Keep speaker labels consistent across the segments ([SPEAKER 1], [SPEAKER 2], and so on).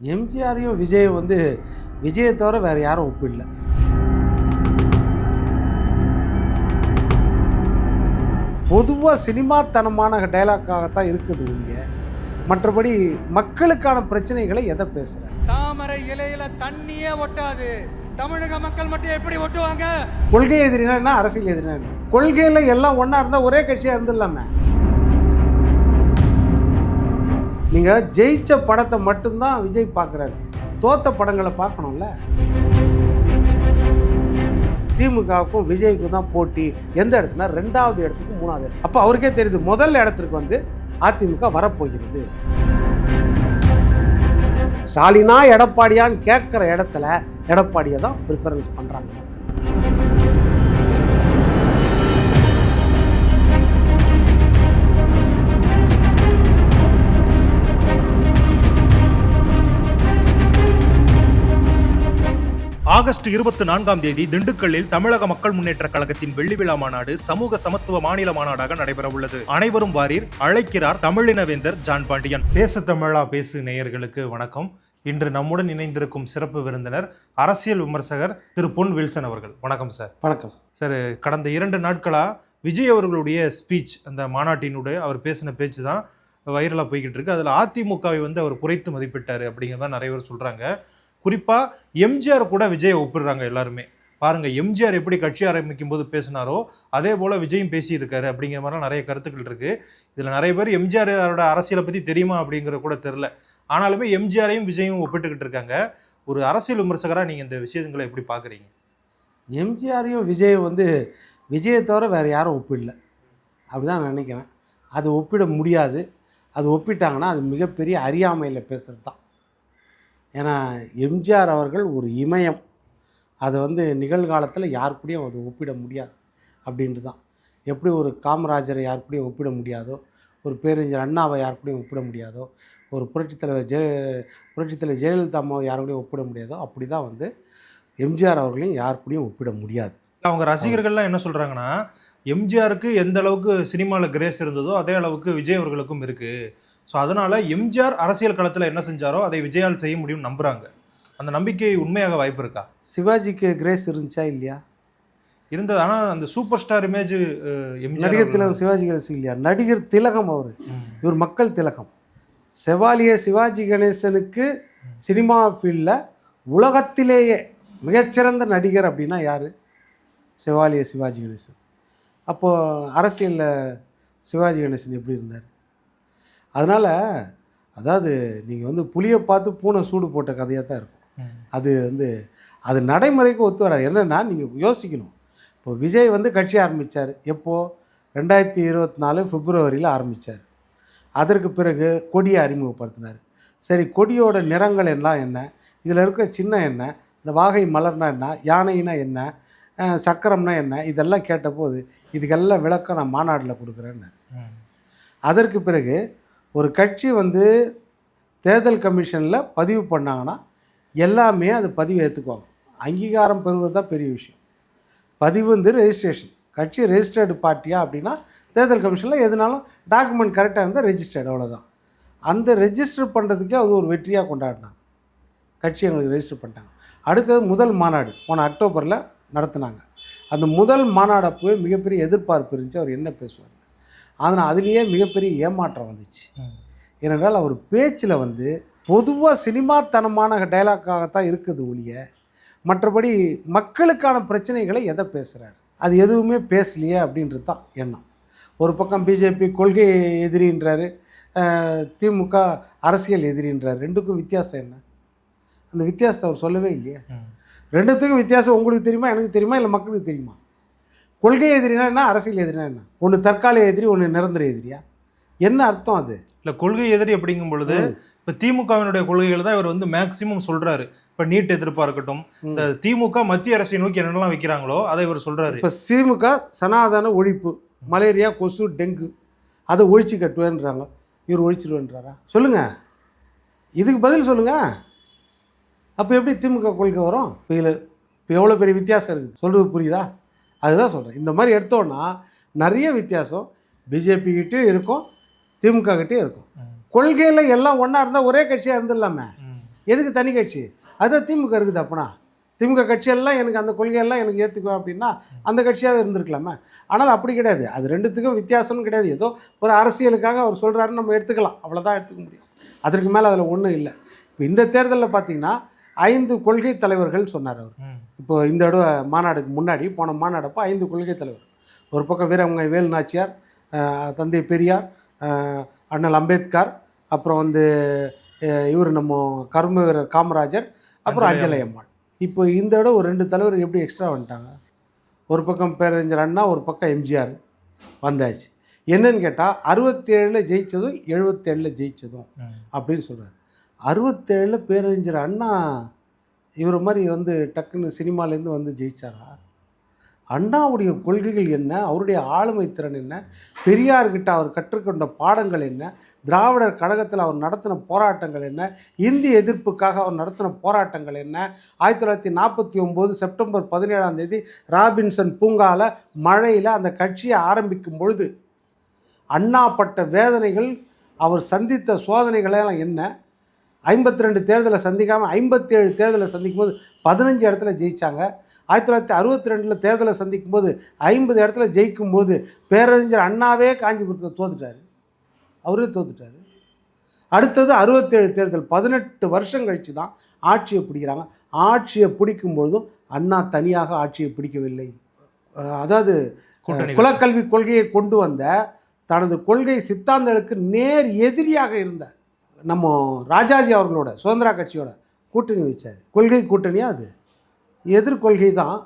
[SPEAKER 1] எம்ஜிஆரையும் விஜய் வந்து விஜயை தவிர வேறு யாரும் ஒப்பிடல. பொதுவாக சினிமாத்தனமான டைலாக்காகத்தான் இருக்குது ஒழிய. மற்றபடி மக்களுக்கான பிரச்சனைகளை எதை பேசுகிறார்
[SPEAKER 2] தாமரை இலையில தண்ணியே ஒட்டாது. தமிழக மக்கள் மட்டும் எப்படி ஒட்டுவாங்க?
[SPEAKER 1] கொள்கை எதிரினா என்ன அரசியல் எதிரினா கொள்கையில் எல்லாம் ஒன்றா இருந்தால் ஒரே கட்சியாக இருந்துடலாமே. நீங்கள் ஜெயிச்ச படத்தை மட்டும்தான் விஜய் பார்க்குறாரு. தோத்த படங்களை பார்க்கணும்ல? திமுகவுக்கும் விஜய்க்கும் தான் போட்டி. எந்த இடத்துனா ரெண்டாவது இடத்துக்கு மூணாவது இடத்துக்கு. அப்போ அவருக்கே தெரியுது முதல் இடத்துக்கு வந்து அதிமுக வரப்போகிறது. ஸ்டாலினா எடப்பாடியான்னு கேட்குற இடத்துல எடப்பாடியை தான் ப்ரிஃபரன்ஸ் பண்ணுறாங்க
[SPEAKER 3] ஆகஸ்ட் இருபத்தி நான்காம் தேதி திண்டுக்கல்லில் தமிழக மக்கள் முன்னேற்ற கழகத்தின் வெள்ளி விழா மாநாடு சமூக சமத்துவ மாநில மாநாடாக நடைபெற உள்ளது அனைவரும் வாரீர். அழைக்கிறார் தமிழினவேந்தர் ஜான் பாண்டியன். பேச தமிழா பேசு நேயர்களுக்கு வணக்கம். இன்று நம்முடன் இணைந்திருக்கும் சிறப்பு விருந்தினர் அரசியல் விமர்சகர் திரு பொன் வில்சன் அவர்கள். வணக்கம் சார்.
[SPEAKER 1] வணக்கம்.
[SPEAKER 3] சார் கடந்த இரண்டு நாட்களா விஜய் அவர்களுடைய ஸ்பீச் அந்த மாநாட்டினுடைய அவர் பேசின பேச்சு தான் வைரலாக போய்கிட்டு இருக்கு. அதில் அதிமுகவை வந்து அவர் குறைத்து மதிப்பிட்டாரு அப்படிங்கிற மாதிரி நிறைய பேர் சொல்றாங்க. குறிப்பாக எம்ஜிஆர் கூட விஜயை ஒப்பிடுறாங்க எல்லாருமே. பாருங்கள் எம்ஜிஆர் எப்படி கட்சி ஆரம்பிக்கும் போது பேசினாரோ அதே போல் விஜயும் பேசியிருக்காரு அப்படிங்கிற மாதிரிலாம் நிறைய கருத்துக்கள் இருக்குது இதில் நிறைய பேர் எம்ஜிஆரோட அரசியலை பற்றி தெரியுமா அப்படிங்கிற கூட தெரில ஆனாலுமே எம்ஜிஆரையும் விஜயும் ஒப்பிட்டுக்கிட்டு இருக்காங்க. ஒரு அரசியல் விமர்சகராக நீங்கள் இந்த விஷயங்களை எப்படி பார்க்குறீங்க
[SPEAKER 1] எம்ஜிஆரையும் விஜய் வந்து விஜயை தவிர வேறு யாரும் ஒப்பிடல. அப்படிதான் நான் நினைக்கிறேன். அது ஒப்பிட முடியாது. அது ஒப்பிட்டாங்கன்னா அது மிகப்பெரிய அறியாமையில் பேசுகிறது தான் ஏன்னா எம்ஜிஆர் அவர்கள் ஒரு இமயம். அதை வந்து நிகழ்காலத்தில் யார் கூடயும் அது ஒப்பிட முடியாது அப்படின்ட்டு தான் எப்படி ஒரு காமராஜரை யார் கூடயும் ஒப்பிட முடியாதோ ஒரு பேரறிஞர் அண்ணாவை யார் கூடயும் ஒப்பிட முடியாதோ ஒரு புரட்சித்தலைவர் ஜெய புரட்சித்தலைவர் ஜெயலலிதா அம்மாவை யார் கூடயும் ஒப்பிட முடியாதோ அப்படி தான் வந்து எம்ஜிஆர் அவர்களையும் யார் கூடயும் ஒப்பிட முடியாது.
[SPEAKER 3] அவங்க ரசிகர்கள்லாம் என்ன சொல்கிறாங்கன்னா எம்ஜிஆருக்கு எந்த அளவுக்கு சினிமாவில் கிரேஸ் இருந்ததோ அதே அளவுக்கு விஜய் அவர்களுக்கும் இருக்குது ஸோ அதனால எம்ஜிஆர் அரசியல் களத்தில் என்ன செஞ்சாரோ அதை விஜயால் செய்ய முடியும்னு நம்புறாங்க. அந்த நம்பிக்கை உண்மையாக வாய்ப்பு இருக்கா?
[SPEAKER 1] சிவாஜிக்கு கிரேஸ் இருந்துச்சா இல்லையா?
[SPEAKER 3] இருந்தது. ஆனால் அந்த சூப்பர் ஸ்டார் இமேஜ்
[SPEAKER 1] நடிகர் திலகம் சிவாஜி கணேசன் இல்லையா? நடிகர் திலகம் அவர். இவர் மக்கள் திலகம். செவாலிய சிவாஜி கணேசனுக்கு சினிமா ஃபீல்டில் உலகத்திலேயே மிகச்சிறந்த நடிகர் அப்படின்னா யார்? செவாலிய சிவாஜி கணேசன். அப்போது அரசியலில் சிவாஜி கணேசன் எப்படி இருந்தார்? அதனால் அதாவது நீங்கள் வந்து புளியை பார்த்து பூனை சூடு போட்ட கதையாக தான் இருக்கும். அது வந்து அது நடைமுறைக்கு ஒத்து வராது. என்னென்னா நீங்கள் யோசிக்கணும். இப்போ விஜய் வந்து கட்சி ஆரம்பித்தார் எப்போது ரெண்டாயிரத்தி இருபத்தி நாலு பிப்ரவரியில் ஆரம்பித்தார் அதற்கு பிறகு கொடியை அறிமுகப்படுத்தினார். சரி கொடியோட நிறங்கள் எல்லாம் என்ன? இதில் இருக்கிற சின்னம் என்ன? இந்த வாகை மலர்னா என்ன? யானைனா என்ன? சக்கரம்னா என்ன? இதெல்லாம் கேட்டபோது இதுக்கெல்லாம் விளக்கம் நான் மாநாட்டில் கொடுக்குறேன்னு. அதற்கு பிறகு ஒரு கட்சி வந்து தேர்தல் கமிஷனில் பதிவு பண்ணாங்கன்னா எல்லாமே அது பதிவு ஏற்றுக்குவாங்க அங்கீகாரம் பெறுவது தான் பெரிய விஷயம். பதிவு வந்து ரெஜிஸ்ட்ரேஷன் கட்சி ரெஜிஸ்டர்டு பார்ட்டியா அப்படின்னா தேர்தல் கமிஷனில் எதுனாலும் டாக்குமெண்ட் கரெக்டாக இருந்தால் ரெஜிஸ்டர்டு அவ்வளோதான் அந்த ரெஜிஸ்டர் பண்ணுறதுக்கே அது ஒரு வெற்றியாக கொண்டாடினாங்க. கட்சி எங்களுக்கு ரெஜிஸ்டர் பண்ணிட்டாங்க. அடுத்தது முதல் மாநாடு. போன அக்டோபரில் நடத்துனாங்க. அந்த முதல் மாநாடப்போவே மிகப்பெரிய எதிர்பார்ப்பு இருந்துச்சு. அவர் என்ன பேசுவார்? ஆனால் அதுலேயே மிகப்பெரிய ஏமாற்றம் வந்துச்சு. ஏனென்றால் அவர் பேச்சில் வந்து பொதுவாக சினிமாத்தனமான டைலாக்காகத்தான் இருக்குது ஒழிய மற்றபடி மக்களுக்கான பிரச்சனைகளை எதை பேசுகிறார் அது எதுவுமே பேசலையே அப்படின்றது தான் எண்ணம். ஒரு பக்கம் பிஜேபி கொள்கை எதிரின்றாரு திமுக அரசியல் எதிரின்றார். ரெண்டுக்கும் வித்தியாசம் என்ன? அந்த வித்தியாசத்தை அவர் சொல்லவே இல்லையே. ரெண்டுத்துக்கும் வித்தியாசம் உங்களுக்கு தெரியுமா எனக்கு தெரியுமா இல்லை மக்களுக்கு தெரியுமா? கொள்கை எதிரினா என்ன? அரசியல் எதிரினா என்ன? ஒன்று தற்காலிக எதிரி ஒன்று நிரந்தர எதிரியா? என்ன அர்த்தம் அது?
[SPEAKER 3] இல்ல கொள்கை எதிரி அப்படிங்கும் பொழுது இப்ப திமுகவினுடைய கொள்கைகள் தான் இவர் வந்து மேக்சிமம் சொல்றாரு. இப்ப நீட் எதிர்ப்பா இருக்கட்டும் இந்த திமுக மத்திய அரசை நோக்கி என்னெல்லாம் வைக்கிறாங்களோ அதை இவர் சொல்றாரு.
[SPEAKER 1] இப்போ திமுக சனாதன ஒழிப்பு மலேரியா கொசு டெங்கு அதை ஒழிச்சு கட்டுவேன்றாங்க. இவர் ஒழிச்சிடுவேன்றாரா சொல்லுங்க. இதுக்கு பதில் சொல்லுங்க. அப்போ எப்படி திமுக கொள்கை வரும்? இப்போ இதில் இப்போ எவ்வளோ பெரிய வித்தியாசம் இருக்குது சொல்கிறது புரியுதா? அதுதான் சொல்கிறேன் இந்த மாதிரி எடுத்தோன்னா நிறைய வித்தியாசம். பிஜேபி கிட்டேயும் இருக்கும் திமுக கிட்டேயும் இருக்கும். கொள்கையில் எல்லாம் ஒன்றா இருந்தால் ஒரே கட்சியாக இருந்துடலாமே. எதுக்கு தனி கட்சி? அதுதான் திமுக இருக்குது அப்பனா. திமுக கட்சியெல்லாம் எனக்கு அந்த கொள்கையெல்லாம் எனக்கு ஏற்றுக்குவேன் அப்படின்னா அந்த கட்சியாகவே இருந்திருக்கலாமே. ஆனால் அப்படி கிடையாது. அது ரெண்டுத்துக்கும் வித்தியாசம்னு கிடையாது. ஏதோ ஒரு அரசியலுக்காக அவர் சொல்கிறாருன்னு நம்ம எடுத்துக்கலாம். அவ்வளோதான் எடுத்துக்க முடியும். அதற்கு மேலே அதில் ஒன்றும் இல்லை. இப்போ இந்த தேர்தலில் பார்த்தீங்கன்னா ஐந்து கொள்கை தலைவர்கள் சொன்னார் அவர். இப்போ இந்த தடவை மாநாடுக்கு முன்னாடி போன மாநாடப்போ ஐந்து கொள்கை தலைவர். ஒரு பக்கம் வீரமங்கை வேலு நாச்சியார் தந்தை பெரியார் அண்ணல் அம்பேத்கர் அப்புறம் வந்து இவர் நம்ம கர்ம வீரர் காமராஜர் அப்புறம்
[SPEAKER 3] அஞ்சலை
[SPEAKER 1] அஞ்சலை அம்மாள் இப்போ இந்த தடவை ஒரு ரெண்டு தலைவர் எப்படி எக்ஸ்ட்ரா வந்துட்டாங்க? ஒரு பக்கம் பேரறிஞர் அண்ணா ஒரு பக்கம் எம்ஜிஆர் வந்தாச்சு. என்னன்னு கேட்டால் அறுபத்தேழில் ஜெயிச்சதும் எழுபத்தேழில் ஜெயிச்சதும்
[SPEAKER 3] ம்.
[SPEAKER 1] அப்படின்னு சொல்கிறார் அறுபத்தேழில் பேரறிஞர் அண்ணா இவர் மாதிரி வந்து டக்குன்னு சினிமாலேருந்து வந்து ஜெயிச்சாரா? அண்ணாவுடைய கொள்கைகள் என்ன? அவருடைய ஆளுமை திறன் என்ன? பெரியார்கிட்ட அவர் கற்றுக்கொண்ட பாடங்கள் என்ன? திராவிடர் கழகத்தில் அவர் நடத்தின போராட்டங்கள் என்ன? இந்திய எதிர்ப்புக்காக அவர் நடத்தின போராட்டங்கள் என்ன? ஆயிரத்தி தொள்ளாயிரத்தி நாற்பத்தி ஒம்பது செப்டம்பர் பதினேழாம் தேதி ராபின்சன் பூங்கால மழையில் அந்த கட்சியை ஆரம்பிக்கும் பொழுது அண்ணா பட்ட வேதனைகள் அவர் சந்தித்த சோதனைகளெல்லாம் என்ன? ஐம்பத்தி ரெண்டு தேர்தலை சந்திக்காமல் ஐம்பத்தேழு தேர்தலை சந்திக்கும் போது பதினஞ்சு இடத்துல ஜெயிச்சாங்க. ஆயிரத்தி தொள்ளாயிரத்தி அறுபத்தி ரெண்டில் தேர்தலை சந்திக்கும் போது ஐம்பது இடத்துல ஜெயிக்கும் போது பேரறிஞர் அண்ணாவே காஞ்சிபுரத்தில் தோத்துட்டார். அவரே தோத்துட்டார். அடுத்தது அறுபத்தேழு தேர்தல் பதினெட்டு வருஷம் கழித்து தான் ஆட்சியை பிடிக்கிறாங்க. ஆட்சியை பிடிக்கும் பொழுதும் அண்ணா தனியாக ஆட்சியை பிடிக்கவில்லை. அதாவது குலக்கல்வி கொள்கையை கொண்டு வந்த தனது கொள்கை சித்தாந்தங்களுக்கு நேர் எதிரியாக இருந்த நம்ம ராஜாஜி அவர்களோட சுதந்திரா கட்சியோட கூட்டணி வச்சார். கொள்கை கூட்டணியா அது? எதிர்கொள்கை தான்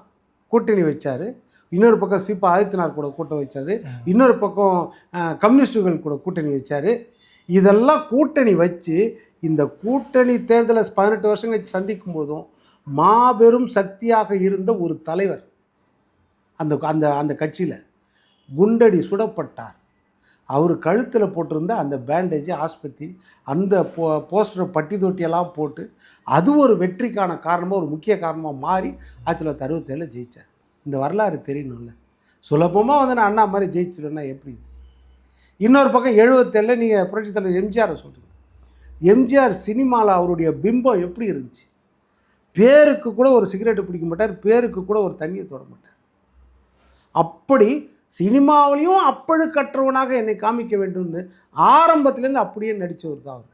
[SPEAKER 1] கூட்டணி வச்சார். இன்னொரு பக்கம் சிப்பா ஆதித்யநாத் கூட கூட்டம் வச்சாரு. இன்னொரு பக்கம் கம்யூனிஸ்டுகள் கூட கூட்டணி வச்சார். இதெல்லாம் கூட்டணி வச்சு இந்த கூட்டணி தேர்தலை பதினெட்டு வருஷம் கழிச்சு சந்திக்கும் போதும் மாபெரும் சக்தியாக இருந்த ஒரு தலைவர் அந்த அந்த அந்த கட்சியில் குண்டடி சுடப்பட்டார். அவர் கழுத்தில் போட்டிருந்த அந்த பேண்டேஜ் ஆஸ்பத்திரி அந்த போ போஸ்டர் பட்டி தொட்டியெல்லாம் போட்டு அது ஒரு வெற்றிக்கான காரணமாக ஒரு முக்கிய காரணமாக மாறி ஆயிரத்தி தொள்ளாயிரத்தி அறுபத்தேழில் ஜெயிச்சார். இந்த வரலாறு தெரியணும்ல. சுலபமாக வந்து நான் அண்ணா மாதிரி ஜெயிச்சிடுவேன்னா எப்படி? இன்னொரு பக்கம் எழுபத்தேழில் நீங்கள் புரட்சித் தலைவர் எம்ஜிஆரை சொல்கிறீங்க எம்ஜிஆர் சினிமாவில் அவருடைய பிம்பம் எப்படி இருந்துச்சு? பேருக்கு கூட ஒரு சிகரெட்டு பிடிக்க மாட்டார் பேருக்கு கூட ஒரு தண்ணியை தொட மாட்டார். அப்படி சினிமாவிலையும் அப்பழுக்கற்றவனாக என்னை காமிக்க வேண்டும்னு ஆரம்பத்துலேருந்து அப்படியே நடித்தவர் தான் அவர்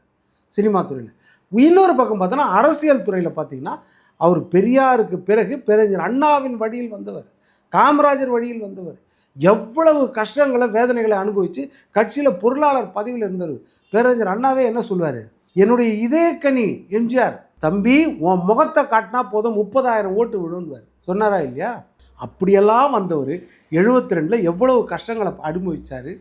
[SPEAKER 1] சினிமா துறையில். இன்னொரு பக்கம் பார்த்தோன்னா அரசியல் துறையில் பார்த்தீங்கன்னா அவர் பெரியாருக்கு பிறகு பேரறிஞர் அண்ணாவின் வழியில் வந்தவர் காமராஜர் வழியில் வந்தவர். எவ்வளவு கஷ்டங்களை வேதனைகளை அனுபவித்து கட்சியில் பொருளாளர் பதவியில் இருந்தவர். பேரறிஞர் அண்ணாவே என்ன சொல்வார்? என்னுடைய இதே கனி எம்ஜிஆர் தம்பி உன் முகத்தை காட்டினா போதும் முப்பதாயிரம் ஓட்டு விழுன்னுவார் சொன்னாரா இல்லையா? அப்படியெல்லாம் வந்தவர் எழுபத்தி ரெண்டில் எவ்வளவு கஷ்டங்களை அனுபவித்தார்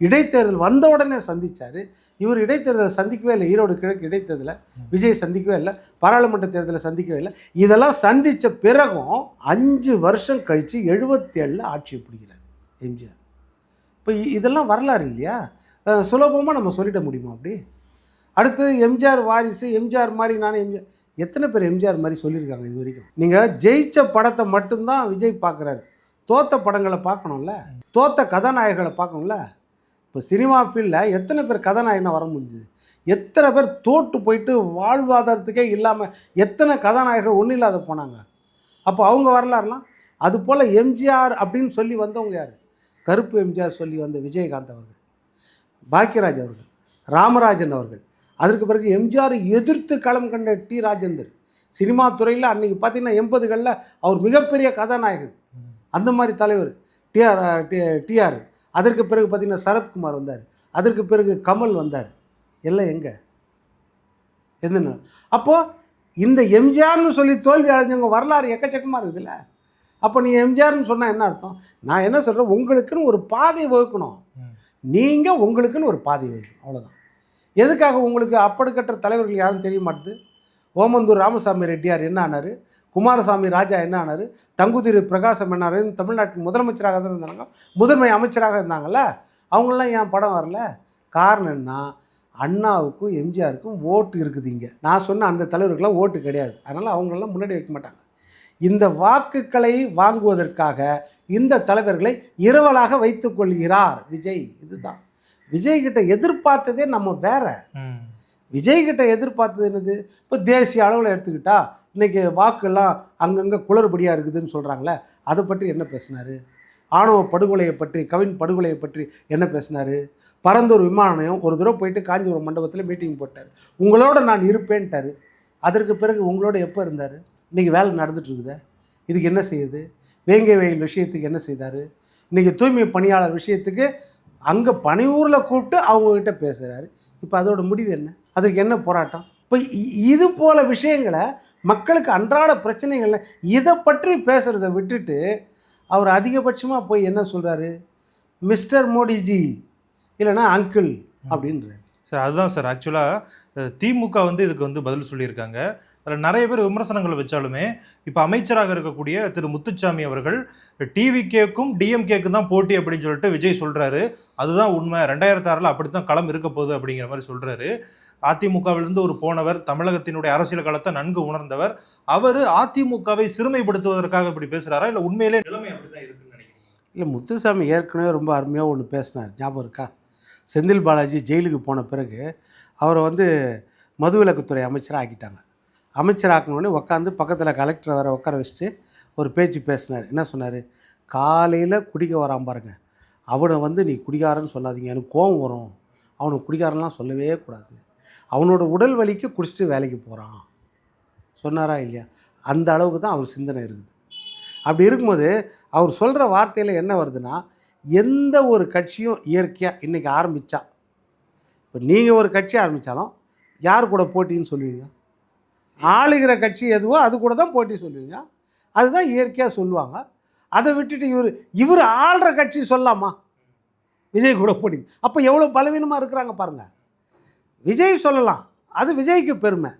[SPEAKER 1] இடைத்தேர்தல் வந்த உடனே சந்திச்சார். இவர் இடைத்தேர்தலை சந்திக்கவே இல்லை ஈரோடு கிழக்கு இடைத்தேர்தலை. விஜய் சந்திக்கவே இல்லை பாராளுமன்ற தேர்தலை சந்திக்கவே இல்லை. இதெல்லாம் சந்தித்த பிறகும் அஞ்சு வருஷம் கழித்து எழுபத்தேழில் ஆட்சியை பிடிக்கிறார் எம்ஜிஆர். இப்போ இ- இதெல்லாம் வரலாறு இல்லையா? சுலபமாக நம்ம சொல்லிட முடியுமா அப்படி? அடுத்து எம்ஜிஆர் வாரிசு எம்ஜிஆர் மாதிரி நானே எம்ஜிஆர் எத்தனை பேர் எம்ஜிஆர் மாதிரி சொல்லியிருக்காங்க இது வரைக்கும்? நீங்கள் ஜெயித்த படத்தை மட்டும்தான் விஜய் பார்க்குறாரு. தோத்த படங்களை பார்க்கணும்ல? தோத்த கதாநாயகர்களை பார்க்கணும்ல? இப்போ சினிமா ஃபீல்டில் எத்தனை பேர் கதாநாயகனாக வர முடிஞ்சுது? எத்தனை பேர் தோட்டு போயிட்டு வாழ்வாதாரத்துக்கே இல்லாமல் எத்தனை கதாநாயகர்கள் ஒன்றும் இல்லாத போனாங்க? அப்போ அவங்க வரலாறுலாம் அது போல் எம்ஜிஆர் அப்படின்னு சொல்லி வந்தவங்க யார்? கருப்பு எம்ஜிஆர் சொல்லி வந்த விஜயகாந்த் அவர்கள் பாக்கியராஜ் அவர்கள் ராமராஜன் அவர்கள். அதற்கு பிறகு எம்ஜிஆரை எதிர்த்து களம் கண்ட டி ராஜேந்தர். சினிமா துறையில் அன்றைக்கி பார்த்தீங்கன்னா எண்பதுகளில் அவர் மிகப்பெரிய கதாநாயகன். அந்த மாதிரி தலைவர். டிஆர் டிஆர் அதற்கு பிறகு பார்த்தீங்கன்னா சரத்குமார் வந்தார். அதற்கு பிறகு கமல் வந்தார். எல்லாம் எங்கே? எதுன்னு அப்போது இந்த எம்ஜிஆர்னு சொல்லி தோல்வி அடைஞ்சவங்க வரலாறு எக்கச்சக்கமாக இருக்குதுல்ல. அப்போ நீ எம்ஜிஆர்னு சொன்னால் என்ன அர்த்தம்? நான் என்ன சொல்கிறேன் உங்களுக்குன்னு ஒரு பாதை வகுக்கணும். நீங்கள் உங்களுக்குன்னு ஒரு பாதை வைக்கணும் அவ்வளோதான் எதுக்காக உங்களுக்கு அப்படிக்கற்ற தலைவர்கள் யாரும் தெரிய மாட்டுது ஓமந்தூர் ராமசாமி ரெட்டியார் என்ன ஆனார்? குமாரசாமி ராஜா என்ன ஆனார்? தங்குதிரி பிரகாசம் என்ன ஆனாரு? தமிழ்நாட்டின் முதலமைச்சராக தான் இருந்தாங்க. முதன்மை அமைச்சராக இருந்தாங்கல்ல? அவங்களாம் ஏன் படம் வரல? காரணம் என்ன? அண்ணாவுக்கும் எம்ஜிஆருக்கும் ஓட்டு இருக்குது இங்கே. நான் சொன்ன அந்த தலைவருக்கெல்லாம் ஓட்டு கிடையாது. அதனால் அவங்களெல்லாம் முன்னாடி வைக்க மாட்டாங்க. இந்த வாக்குகளை வாங்குவதற்காக இந்த தலைவர்களை இரவலாக வைத்துக்கொள்கிறார் விஜய். இதுதான். விஜய் கிட்ட எதிர்பார்த்ததே நம்ம வேற. விஜய் கிட்ட எதிர்பார்த்தது என்னது? இப்போ தேசிய அளவில் எடுத்துக்கிட்டா இன்றைக்கி வாக்கெல்லாம் அங்கங்கே குளறுபடியாக இருக்குதுன்னு சொல்கிறாங்களே அதை பற்றி என்ன பேசினார்? ஆணவ படுகொலையை பற்றி கவின் படுகொலையை பற்றி என்ன பேசினார்? பரந்தூர் விமான நிலையம் ஒரு தடவை போயிட்டு காஞ்சிபுரம் மண்டபத்தில் மீட்டிங் போட்டார். உங்களோட நான் இருப்பேன்ட்டார். அதற்கு பிறகு உங்களோட எப்போ இருந்தார்? இன்றைக்கி வேலை நடந்துட்டு இருக்குதே. இதுக்கு என்ன செய்யுது? வேங்கை வயல் விஷயத்துக்கு என்ன செய்தார்? இன்றைக்கி தூய்மை பணியாளர் விஷயத்துக்கு அங்கே பணியூரில் கூப்பிட்டு அவங்கக்கிட்ட பேசுகிறாரு இப்போ அதோட முடிவு என்ன? அதுக்கு என்ன போராட்டம்? இப்போ இது போல விஷயங்களை மக்களுக்கு அன்றாட பிரச்சனைகளை இதை பற்றி பேசுகிறத விட்டுட்டு அவர் அதிகபட்சமாக போய் என்ன சொல்கிறாரு மிஸ்டர் மோடிஜி இல்லைன்னா அங்கிள் அப்படின்றாரு.
[SPEAKER 3] சார் அதுதான் சார். ஆக்சுவலாக திமுக வந்து இதுக்கு வந்து பதில் சொல்லியிருக்காங்க. அதில் நிறைய பேர் விமர்சனங்கள் வச்சாலுமே இப்போ அமைச்சராக இருக்கக்கூடிய திரு முத்துச்சாமி அவர்கள் டிவிகேக்கும் டிஎம்கேக்கும் தான் போட்டி அப்படின்னு சொல்லிட்டு விஜய் சொல்கிறாரு அதுதான் உண்மை. ரெண்டாயிரத்தி ஆறில் அப்படி தான் களம் இருக்க போகுது அப்படிங்கிற மாதிரி சொல்கிறாரு அதிமுகவிலிருந்து ஒரு போனவர் தமிழகத்தினுடைய அரசியல் காலத்தை நன்கு உணர்ந்தவர். அவர் அதிமுகவை சிறுமைப்படுத்துவதற்காக இப்படி பேசுகிறாரா இல்லை உண்மையிலே நிலைமை அப்படி தான் இருக்குன்னு நினைக்கிறேன்
[SPEAKER 1] இல்லை முத்துசாமி ஏற்கனவே ரொம்ப அருமையாக ஒன்று பேசினார். ஞாபகம் இருக்கா? செந்தில் பாலாஜி ஜெயிலுக்கு போன பிறகு அவரை வந்து மதுவிலக்குத்துறை அமைச்சராக ஆக்கிட்டாங்க. அமைச்சர் உட்காந்து பக்கத்தில் கலெக்டரை வர உட்கார வச்சுட்டு ஒரு பேச்சு பேசினார். என்ன சொன்னார்? காலையில் குடிக்க வரான் பாருங்க. அவனை வந்து நீ குடிகாரன்னு சொல்லாதீங்க. எனக்கு கோவம் வரும். அவனுக்கு குடிகாரன்லாம் சொல்லவே கூடாது. அவனோட உடல் வலிக்கு குடிச்சிட்டு வேலைக்கு போகிறான் சொன்னாரா இல்லையா? அந்த அளவுக்கு தான் அவர் சிந்தனை இருக்குது. அப்படி இருக்கும்போது அவர் சொல்கிற வார்த்தையில் என்ன வருதுன்னா எந்த ஒரு கட்சியும் இயற்கையாக இன்றைக்கி ஆரம்பித்தா இப்போ நீங்கள் ஒரு கட்சி ஆரம்பித்தாலும் யார் கூட போட்டின்னு சொல்லுவீங்க? ஆளுகிற கட்சி எதுவோ அது கூட தான் போட்டி சொல்லுவீங்க. அதுதான் இயற்கையாக சொல்லுவாங்க. அதை விட்டுட்டு இவர் இவர் ஆள்ற கட்சி சொல்லலாமா விஜய் கூட போட்டி அப்போ எவ்வளோ பலவீனமாக இருக்கிறாங்க பாருங்கள் விஜய் சொல்லலாம். அது விஜய்க்கு பெருமை.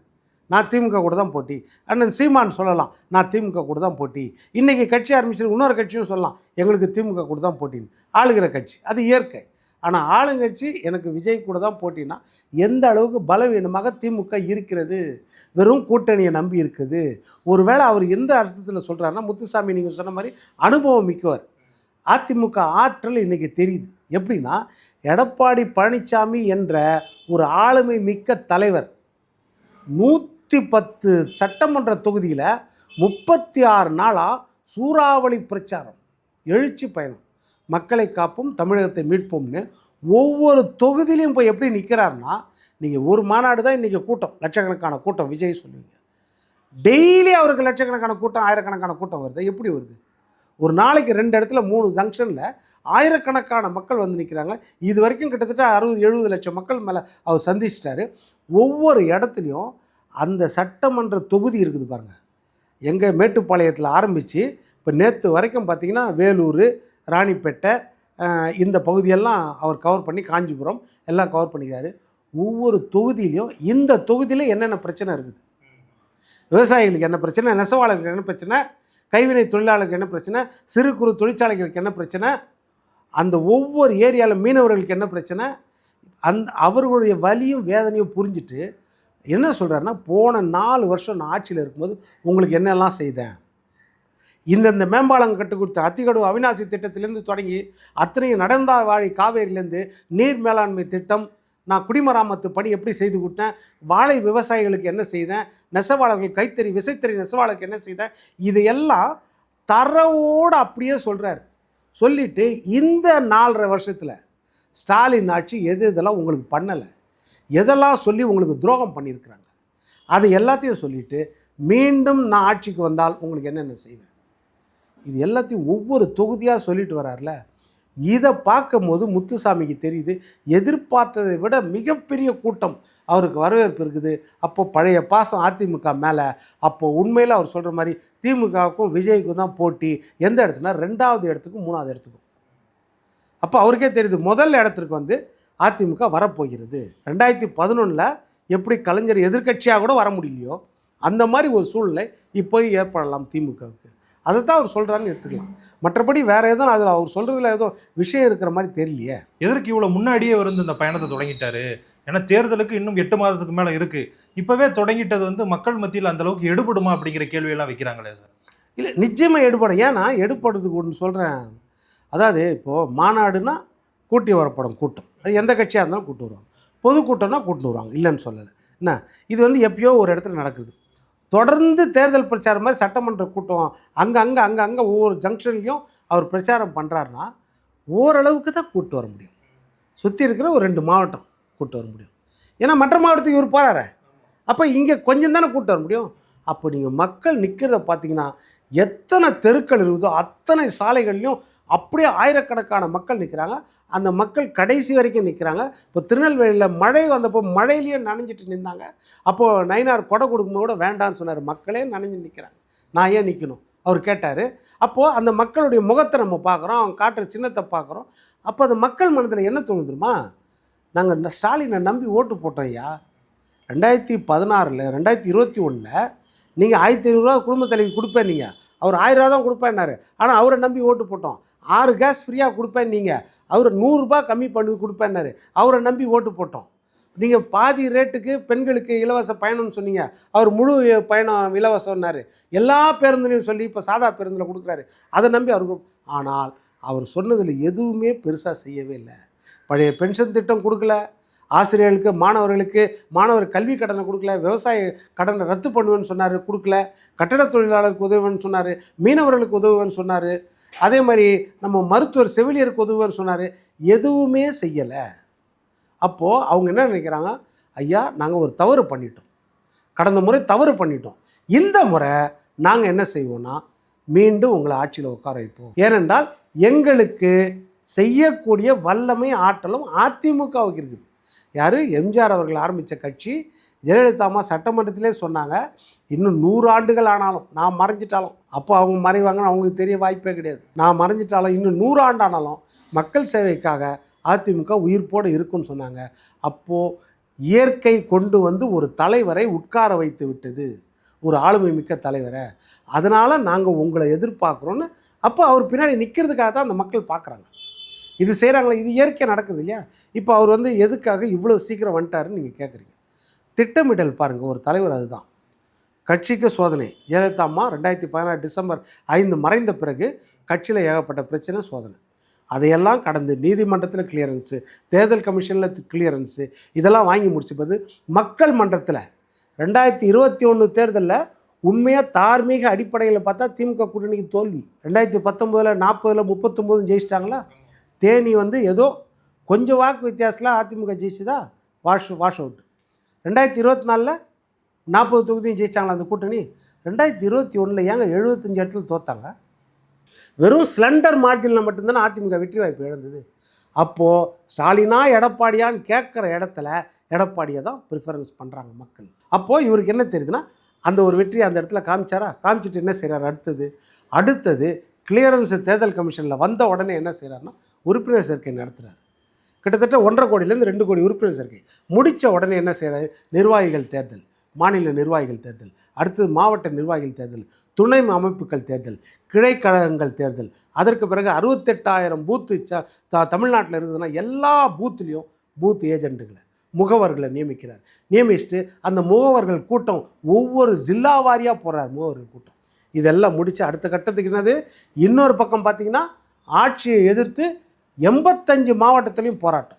[SPEAKER 1] நான் திமுக கூட தான் போட்டி. அண்ணன் சீமான் சொல்லலாம். நான் திமுக கூட தான் போட்டி. இன்றைக்கி கட்சி ஆரம்பிச்சு இன்னொரு கட்சியும் சொல்லலாம். எங்களுக்கு திமுக கூட தான் போட்டின்னு. ஆளுகிற கட்சி. அது இயற்கை. ஆனால் ஆளுங்கட்சி எனக்கு விஜய் கூட தான் போட்டினா எந்த அளவுக்கு பலவீனமாக திமுக இருக்கிறது? வெறும் கூட்டணியை நம்பி இருக்குது. ஒருவேளை அவர் எந்த அர்த்தத்தில் சொல்கிறாருன்னா முத்துசாமி நீங்கள் சொன்ன மாதிரி அனுபவம் மிக்கவர். அதிமுக ஆற்றல் இன்றைக்கி தெரியுது. எப்படின்னா எடப்பாடி பழனிசாமி என்ற ஒரு ஆளுமை மிக்க தலைவர் நூற்றி பத்து சட்டமன்ற தொகுதியில் முப்பத்தி ஆறு நாளாக சூறாவளி பிரச்சாரம் எழுச்சி பயணம். மக்களை காப்போம் தமிழகத்தை மீட்போம்னு ஒவ்வொரு தொகுதியிலையும் போய் எப்படி நிற்கிறாருன்னா நீங்கள் ஒரு மாநாடு தான் இன்றைக்கி கூட்டம் லட்சக்கணக்கான கூட்டம் விஜய் சொல்லுவீங்க. டெய்லி அவருக்கு லட்சக்கணக்கான கூட்டம் ஆயிரக்கணக்கான கூட்டம் வருது. எப்படி வருது? ஒரு நாளைக்கு ரெண்டு இடத்துல மூணு ஜங்ஷனில் ஆயிரக்கணக்கான மக்கள் வந்து நிற்கிறாங்க இது வரைக்கும் கிட்டத்தட்ட அறுபது எழுபது லட்சம் மக்கள் மேலே அவர் சந்திச்சிட்டாரு. ஒவ்வொரு இடத்துலையும் அந்த சட்டமன்ற தொகுதி இருக்குது பாருங்கள் எங்கள் மேட்டுப்பாளையத்தில் ஆரம்பித்து இப்போ நேற்று வரைக்கும் பார்த்திங்கன்னா வேலூர் ராணிப்பேட்டை இந்த பகுதியெல்லாம் அவர் கவர் பண்ணி காஞ்சிபுரம் எல்லாம் கவர் பண்ணிக்கிறாரு. ஒவ்வொரு தொகுதியிலையும் இந்த தொகுதியில் என்னென்ன பிரச்சனை இருக்குது? விவசாயிகளுக்கு என்ன பிரச்சனை? நெசவாளர்களுக்கு என்ன பிரச்சனை? கைவினை தொழிலாளர்களுக்கு என்ன பிரச்சனை? சிறு குறு தொழிற்சாலைகளுக்கு என்ன பிரச்சனை? அந்த ஒவ்வொரு ஏரியாவில் மீனவர்களுக்கு என்ன பிரச்சனை? அந்த அவர்களுடைய வலியும் வேதனையும் புரிஞ்சுட்டு என்ன சொல்கிறாருன்னா போன நாலு வருஷம் நான் ஆட்சியில் இருக்கும்போது உங்களுக்கு என்னெல்லாம் செய்தேன்? இந்தந்த மேம்பாலம் கட்டு கொடுத்த அத்திகடு அவிநாசி திட்டத்திலேருந்து தொடங்கி அத்தனையும் நடந்தா வாழி காவேரியிலேருந்து நீர் மேலாண்மை திட்டம் நான் குடிமராமத்து பணி எப்படி செய்து கொடுத்தேன் வாழை விவசாயிகளுக்கு என்ன செய்தேன் நெசவாளர்கள் கைத்தறி விசைத்தறி நெசவாளருக்கு என்ன செய்தேன் இதையெல்லாம் தரவோடு அப்படியே சொல்கிறார் சொல்லிட்டு இந்த நாலரை வருஷத்தில் ஸ்டாலின் ஆட்சி எது இதெல்லாம் உங்களுக்கு பண்ணலை. எதெல்லாம் சொல்லி உங்களுக்கு துரோகம் பண்ணியிருக்கிறாங்க. அதை எல்லாத்தையும் சொல்லிவிட்டு மீண்டும் நான் ஆட்சிக்கு வந்தால் உங்களுக்கு என்னென்ன செய்வேன்? இது எல்லாத்தையும் ஒவ்வொரு தொகுதியாக சொல்லிட்டு வரார்ல. இதை பார்க்கும்போது முத்துசாமிக்கு தெரியுது எதிர்பார்த்ததை விட மிகப்பெரிய கூட்டம் அவருக்கு வரவேற்பு இருக்குது. அப்போ பழைய பாசம் அதிமுக மேலே அப்போ உண்மையில் அவர் சொல்கிற மாதிரி திமுகவுக்கும் விஜய்க்கும் தான் போட்டி. எந்த இடத்துனா ரெண்டாவது இடத்துக்கும் மூணாவது இடத்துக்கும். அப்போ அவருக்கே தெரியுது முதல் இடத்துக்கு வந்து அதிமுக வரப்போகிறது. ரெண்டாயிரத்தி பதினொன்றில் எப்படி கலைஞர் எதிர்க்கட்சியாக கூட வர முடியலையோ அந்த மாதிரி ஒரு சூழ்நிலை இப்போ ஏற்படலாம் திமுகவுக்கு. அதை தான் அவர் சொல்கிறாருன்னு எடுத்துக்கலாம். மற்றபடி வேறு எதுவும் அதில் அவர் சொல்கிறதுல ஏதோ விஷயம் இருக்கிற மாதிரி தெரியலையே.
[SPEAKER 3] எதற்கு இவ்வளோ முன்னாடியே அவர் வந்து இந்த பயணத்தை தொடங்கிட்டாரு? ஏன்னா தேர்தலுக்கு இன்னும் எட்டு மாதத்துக்கு மேலே இருக்கு. இப்பவே தொடங்கிட்டது வந்து மக்கள் மத்தியில் அந்த அளவுக்கு எடுபடுமா அப்படிங்கிற கேள்வியெல்லாம் வைக்கிறாங்களே சார்.
[SPEAKER 1] இல்லை நிச்சயமாக எடுபடும். ஏன்னா எடுப்படுறதுக்கு ஒன்று சொல்கிறேன் அதாவது இப்போது மாநாடுனா கூட்டி வரப்படும் கூட்டம். அது எந்த கட்சியாக இருந்தாலும் கூட்டு வருவாங்க. பொதுக்கூட்டம்னா கூட்டு வருவாங்க. இல்லைன்னு சொல்லலை. என்ன? இது வந்து எப்பயோ ஒரு இடத்துல நடக்குது. தொடர்ந்து தேர்தல் பிரச்சாரம் மாதிரி சட்டமன்ற கூட்டம் அங்கே அங்கே அங்கே அங்கே ஒவ்வொரு ஜங்ஷன்லேயும் அவர் பிரச்சாரம் பண்ணுறாருன்னா ஓரளவுக்கு தான் கூட்டு வர முடியும். சுற்றி இருக்கிற ஒரு ரெண்டு மாவட்டம் கூட்டு வர முடியும். ஏன்னா மற்ற மாவட்டத்துக்கு இவர் போகிறாரு அப்போ இங்கே கொஞ்சம் தானே கூட்டு வர முடியும். அப்போ நீங்கள் மக்கள் நிற்கிறத பார்த்தீங்கன்னா எத்தனை தெருக்கள் இருக்குதோ அத்தனை சாலைகள்லையும் அப்படியே ஆயிரக்கணக்கான மக்கள் நிற்கிறாங்க அந்த மக்கள் கடைசி வரைக்கும் நிற்கிறாங்க இப்போ திருநெல்வேலியில் மழை வந்தப்போ மழையிலேயே நனைஞ்சிட்டு நின்றாங்க அப்போது நயினார் கொடை கொடுக்கும்போது கூட வேண்டாம்னு சொன்னார். மக்களே நனைஞ்சு நிற்கிறாங்க நான் ஏன் நிற்கணும் அவர் கேட்டார். அப்போது அந்த மக்களுடைய முகத்தை நம்ம பார்க்குறோம். அவங்க காட்டுற சின்னத்தை பார்க்குறோம். அப்போ அந்த மக்கள் மனதில் என்ன தோணுதுமா நாங்கள் இந்த ஸ்டாலினை நம்பி ஓட்டு போட்டோம் ஐயா. ரெண்டாயிரத்தி பதினாறில் ரெண்டாயிரத்தி இருபத்தி ஒன்றில் நீங்கள் ஆயிரத்தி ஐநூறுரூவா குடும்ப தலைவி கொடுப்பேன் நீங்கள் அவர் ஆயிரம் ரூபா தான் கொடுப்பேன்னாரு. ஆனால் அவரை நம்பி ஓட்டு போட்டோம். ஆறு கேஸ் ஃப்ரீயாக கொடுப்பேன் நீங்கள் அவர் நூறுரூபா கம்மி பண்ணி கொடுப்பேன்னாரு. அவரை நம்பி ஓட்டு போட்டோம். நீங்கள் பாதி ரேட்டுக்கு பெண்களுக்கு இலவச பயணம்னு சொன்னீங்க. அவர் முழு பயணம் இலவசம்னார். எல்லா பேருந்துலையும் சொல்லி இப்போ சாதா பேருந்தில் கொடுக்குறாரு. அதை நம்பி அவருக்கு ஆனால் அவர் சொன்னதில் எதுவுமே பெருசாக செய்யவே இல்லை. பழைய பென்ஷன் திட்டம் கொடுக்கல. ஆசிரியர்களுக்கு மாணவர்களுக்கு மாணவர் கல்வி கடனை கொடுக்கல. விவசாய கடனை ரத்து பண்ணுவேன்னு சொன்னார் கொடுக்கல. கட்டட தொழிலாளருக்கு உதவுவேன்னு சொன்னார். மீனவர்களுக்கு உதவுவேன்னு சொன்னார். அதே மாதிரி நம்ம மருத்துவர் செவிலியருக்கு உதவுவேன்னு சொன்னார் எதுவுமே செய்யலை. அப்போது அவங்க என்ன நினைக்கிறாங்க? ஐயா நாங்கள் ஒரு தவறு பண்ணிட்டோம். கடந்த முறை தவறு பண்ணிட்டோம். இந்த முறை நாங்கள் என்ன செய்வோம்னா மீண்டும் உங்களை ஆட்சியில் உட்கார வைப்போம். ஏனென்றால் எங்களுக்கு செய்யக்கூடிய வல்லமை ஆற்றலும் அதிமுகவுக்கு இருக்குது. யார்? எம்ஜிஆர் அவர்கள் ஆரம்பித்த கட்சி ஜெயலலிதா அம்மா சட்டமன்றத்திலே சொன்னாங்க இன்னும் நூறு ஆண்டுகள் ஆனாலும் நான் மறைஞ்சிட்டாலும் அப்போ அவங்க மறைவாங்கன்னு அவங்களுக்கு தெரிய வாய்ப்பே கிடையாது. நான் மறைஞ்சிட்டாலும் இன்னும் நூறு ஆண்டு ஆனாலும் மக்கள் சேவைக்காக அதிமுக உயிர்ப்போடு இருக்குன்னு சொன்னாங்க. அப்போது இயற்கை கொண்டு வந்து ஒரு தலைவரை உட்கார வைத்து விட்டது. ஒரு ஆளுமை மிக்க தலைவரை. அதனால் நாங்கள் உங்களை எதிர்பார்க்குறோன்னு அப்போ அவர் பின்னாடி நிற்கிறதுக்காக தான் அந்த மக்கள் பார்க்குறாங்க இது செய்கிறாங்களே இது இயற்கையாக நடக்குது இல்லையா? இப்போ அவர் வந்து எதுக்காக இவ்வளோ சீக்கிரம் வந்துட்டாருன்னு நீங்கள் கேட்குறீங்க திட்டமிடல் பாருங்கள் ஒரு தலைவர் அதுதான். கட்சிக்கு சோதனை. ஜெயலலிதா அம்மா ரெண்டாயிரத்தி பதினாறு டிசம்பர் ஐந்து மறைந்த பிறகு கட்சியில் ஏகப்பட்ட பிரச்சனை சோதனை. அதையெல்லாம் கடந்து நீதிமன்றத்தில் கிளியரன்ஸு தேர்தல் கமிஷனில் கிளியரன்ஸு இதெல்லாம் வாங்கி முடிச்சுப்பது மக்கள் மன்றத்தில் ரெண்டாயிரத்தி இருபத்தி ஒன்று தேர்தலில் உண்மையாக தார்மீக அடிப்படையில் பார்த்தா திமுக கூட்டணிக்கு தோல்வி. ரெண்டாயிரத்தி பத்தொம்போதில் நாற்பதில் முப்பத்தொம்போதும் ஜெயிச்சிட்டாங்களா? தேனி வந்து ஏதோ கொஞ்சம் வாக்கு வித்தியாசத்தில் அதிமுக ஜெயிச்சுதா? வாஷ் வாஷ் அவுட் ரெண்டாயிரத்தி இருபத்தி நாலில் நாற்பது தொகுதியும் ஜெயிச்சாங்களா அந்த கூட்டணி? ரெண்டாயிரத்தி இருபத்தி ஒன்றில் ஏங்க எழுபத்தஞ்சு இடத்துல தோத்தாங்க? வெறும் ஸ்லண்டர் மார்ஜினில் மட்டும்தானே அதிமுக வெற்றி வாய்ப்பு இழந்தது. அப்போது ஸ்டாலினா எடப்பாடியான்னு கேட்குற இடத்துல எடப்பாடியை தான் ப்ரிஃபரன்ஸ் பண்ணுறாங்க மக்கள். அப்போது இவருக்கு என்ன தெரியுதுன்னா அந்த ஒரு வெற்றியை அந்த இடத்துல காமிச்சாரா? காமிச்சிட்டு என்ன செய்கிறார் அடுத்தது? அடுத்தது கிளியரன்ஸ் தேர்தல் கமிஷனில் வந்த உடனே என்ன செய்கிறாருன்னா உறுப்பினர் சேர்க்கை நடத்துகிறார் கிட்டத்தட்ட ஒன்றரை கோடியிலேருந்து ரெண்டு கோடி உறுப்பினர் சேர்க்கை. முடித்த உடனே என்ன செய்கிறாரு நிர்வாகிகள் தேர்தல் மாநில நிர்வாகிகள் தேர்தல் அடுத்தது மாவட்ட நிர்வாகிகள் தேர்தல் துணை அமைப்புகள் தேர்தல் கிளைக்கழகங்கள் தேர்தல். அதற்கு பிறகு அறுபத்தெட்டாயிரம் பூத்து ச த தமிழ்நாட்டில் இருக்குதுன்னா எல்லா பூத்துலேயும் பூத் ஏஜென்ட்டுகளை முகவர்களை நியமிக்கிறார். நியமிச்சுட்டு அந்த முகவர்கள் கூட்டம் ஒவ்வொரு ஜில்லா வாரியாக போகிறார் முகவர்கள் கூட்டம். இதெல்லாம் முடித்து அடுத்த கட்டத்துக்கு என்னது? இன்னொரு பக்கம் பார்த்திங்கன்னா ஆட்சியை எதிர்த்து எண்பத்தஞ்சு மாவட்டத்துலேயும் போராட்டம்.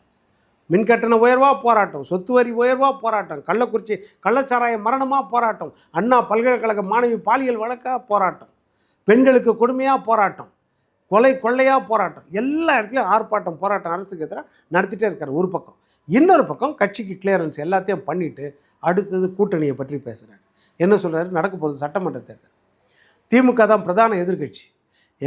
[SPEAKER 1] மின்கட்டண உயர்வாக போராட்டம் சொத்து வரி உயர்வாக போராட்டம் கள்ளக்குறிச்சி கள்ளச்சாராய மரணமாக போராட்டம் அண்ணா பல்கலைக்கழக மாணவி பாலியல் வழக்காக போராட்டம் பெண்களுக்கு கொடுமையாக போராட்டம் கொலை கொள்ளையாக போராட்டம் எல்லா இடத்துலையும் ஆர்ப்பாட்டம் போராட்டம் அரசுக்கு எதிராக நடத்திட்டே இருக்கார் ஒரு பக்கம். இன்னொரு பக்கம் கட்சிக்கு கிளியரன்ஸ் எல்லாத்தையும் பண்ணிவிட்டு அடுத்தது கூட்டணியை பற்றி பேசுகிறார் என்ன சொல்கிறாரு நடக்க போகுது சட்டமன்ற தேர்தல். திமுக தான் பிரதான எதிர்க்கட்சி.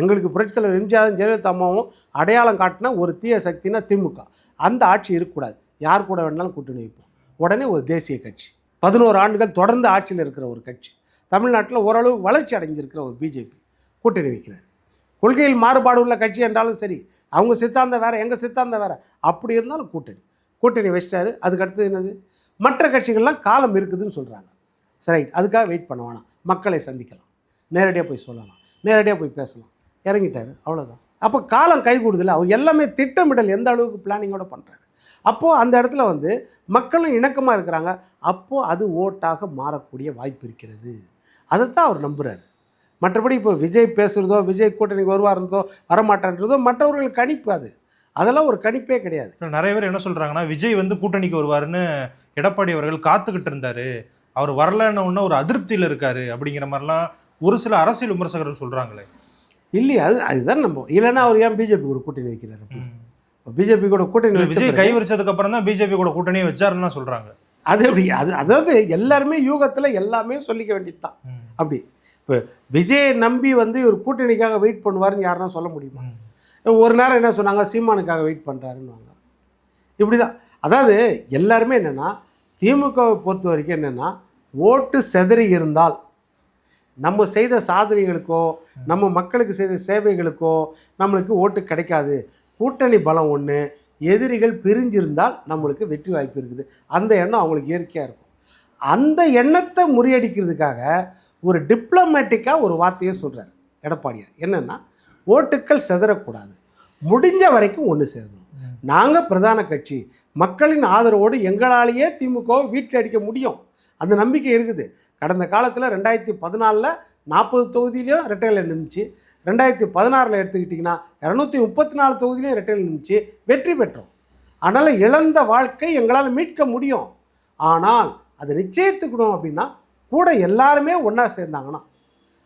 [SPEAKER 1] எங்களுக்கு புரட்சித்தலைவர் எம்ஜிஆரும் ஜெயலலிதா அம்மாவும் அடையாளம் காட்டினா ஒரு தீய சக்தினா திமுக. அந்த ஆட்சி இருக்கக்கூடாது. யார் கூட வேணாலும் கூட்டணி வைப்போம். உடனே ஒரு தேசிய கட்சி. பதினோரு ஆண்டுகள் தொடர்ந்து ஆட்சியில் இருக்கிற ஒரு கட்சி. தமிழ்நாட்டில் ஓரளவு வளர்ச்சி அடைஞ்சிருக்கிற ஒரு பிஜேபி கூட்டணி வைக்கிறார். கொள்கையில் மாறுபாடு உள்ள கட்சி என்றாலும் சரி அவங்க சித்தாந்தம் வேறு எங்கள் சித்தாந்தம் வேறு அப்படி இருந்தாலும் கூட்டணி. கூட்டணி வச்சிட்டாரு. அதுக்கு அடுத்தது என்னது? மற்ற கட்சிகள்லாம் காலம் இருக்குதுன்னு சொல்கிறாங்க சரி அதுக்காக வெயிட் பண்ண வேணாம். மக்களை சந்திக்கலாம். நேரடியாக போய் சொல்லலாம். நேரடியாக போய் பேசலாம். இறங்கிட்டாரு அவ்வளோதான் அப்போ காலம் கை கூடுதில்ல? அவர் எல்லாமே திட்டமிடல் எந்த அளவுக்கு பிளானிங்கோட பண்ணுறாரு அப்போது அந்த இடத்துல வந்து மக்களும் இணக்கமாக இருக்கிறாங்க. அப்போது அது ஓட்டாக மாறக்கூடிய வாய்ப்பு இருக்கிறது. அதைத்தான் அவர் நம்புகிறாரு மற்றபடி இப்போ விஜய் பேசுகிறதோ விஜய் கூட்டணிக்கு வருவார்ன்றதோ வரமாட்டேன்றதோ மற்றவர்கள் கணிப்பு அது. அதெல்லாம் ஒரு கணிப்பே கிடையாது.
[SPEAKER 3] நிறைய பேர் என்ன சொல்கிறாங்கன்னா விஜய் வந்து கூட்டணிக்கு வருவாருன்னு எடப்பாடி அவர்கள் காத்துக்கிட்டு இருந்தார். அவர் வரலன்னு ஒன்று ஒரு அதிருப்தியில் இருக்கார். அப்படிங்கிற மாதிரிலாம் ஒரு சில அரசியல் விமர்சகர்கள் சொல்கிறாங்களே
[SPEAKER 1] இல்லையா அது அதுதான் நம்ம இல்லைன்னா அவர் ஏன் பிஜேபி கூட கூட்டணி வைக்கிறாரு பிஜேபி கூட கூட்டணி
[SPEAKER 3] விஜய் கை வச்சதுக்கு அப்புறம் தான் பிஜேபி கூட கூட்டணியை வச்சாருன்னு சொல்றாங்க.
[SPEAKER 1] அது எப்படி? அது அதாவது எல்லாருமே யூகத்தில் எல்லாமே சொல்லிக்க வேண்டியது தான் அப்படி. இப்போ விஜயை நம்பி வந்து ஒரு கூட்டணிக்காக வெயிட் பண்ணுவாருன்னு யாருன்னா சொல்ல முடியுமா? ஒரு நேரம் என்ன சொன்னாங்க? சீமானுக்காக வெயிட் பண்ணுறாருன்னு இப்படி தான் அதாவது எல்லாருமே என்னென்னா திமுகவை பொறுத்த வரைக்கும் என்னென்னா ஓட்டு செதறி இருந்தால் நம்ம செய்த சாதனைகளுக்கோ நம்ம மக்களுக்கு செய்த சேவைகளுக்கோ நம்மளுக்கு ஓட்டு கிடைக்காது. கூட்டணி பலம் ஒன்று எதிரிகள் பிரிஞ்சிருந்தால் நம்மளுக்கு வெற்றி வாய்ப்பு இருக்குது. அந்த எண்ணம் அவங்களுக்கு இயற்கையாக இருக்கும். அந்த எண்ணத்தை முறியடிக்கிறதுக்காக ஒரு டிப்ளமேட்டிக்காக ஒரு வார்த்தையை சொல்கிறார் எடப்பாடியார். என்னென்னா ஓட்டுக்கள் செதறக்கூடாது. முடிஞ்ச வரைக்கும் ஒன்று சேரணும். நாங்கள் பிரதான கட்சி. மக்களின் ஆதரவோடு எங்களாலேயே திமுகவை வீட்டில் அடிக்க முடியும். அந்த நம்பிக்கை இருக்குது. கடந்த காலத்தில் ரெண்டாயிரத்தி பதினாலில் நாற்பது தொகுதியிலையும் ரெட்டையில் நின்றுச்சு ரெண்டாயிரத்தி பதினாறில் எடுத்துக்கிட்டிங்கன்னா இரநூத்தி முப்பத்தி நாலு தொகுதியிலையும் ரெட்டையில் நின்றுச்சு வெற்றி பெற்றோம். அதனால் இழந்த வாழ்க்கை எங்களால் மீட்க முடியும். ஆனால் அதை நிச்சயித்துக்கணும் அப்படின்னா கூட எல்லாருமே ஒன்றா சேர்ந்தாங்கன்னா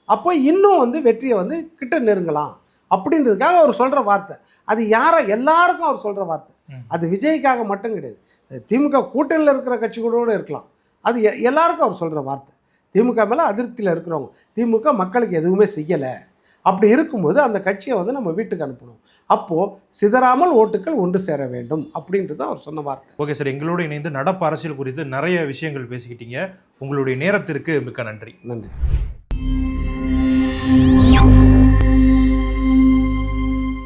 [SPEAKER 1] அப்போ இன்னும் வந்து வெற்றியை வந்து கிட்ட நெருங்கலாம் அப்படின்றதுக்காக அவர் சொல்கிற வார்த்தை. அது யாரை எல்லாருக்கும் அவர் சொல்கிற வார்த்தை. அது விஜய்க்காக மட்டும் கிடையாது. திமுக கூட்டணியில் இருக்கிற கட்சி கூட இருக்கலாம். அது எ- எல்லாருக்கும் அவர் சொல்கிற வார்த்தை. திமுக மேலே அதிருப்தியில் இருக்கிறவங்க. திமுக மக்களுக்கு எதுவுமே செய்யலை. அப்படி இருக்கும்போது அந்த கட்சியை வந்து நம்ம வீட்டுக்கு அனுப்பணும். அப்போது சிதறாமல் ஓட்டுக்கள் ஒன்று சேர வேண்டும் அப்படின்றது அவர் சொன்ன வார்த்தை.
[SPEAKER 3] ஓகே சார் எங்களோட இணைந்து நடப்பு அரசியல் குறித்து நிறைய விஷயங்கள் பேசிக்கிட்டீங்க. உங்களுடைய நேரத்திற்கு மிக்க நன்றி.
[SPEAKER 1] நன்றி.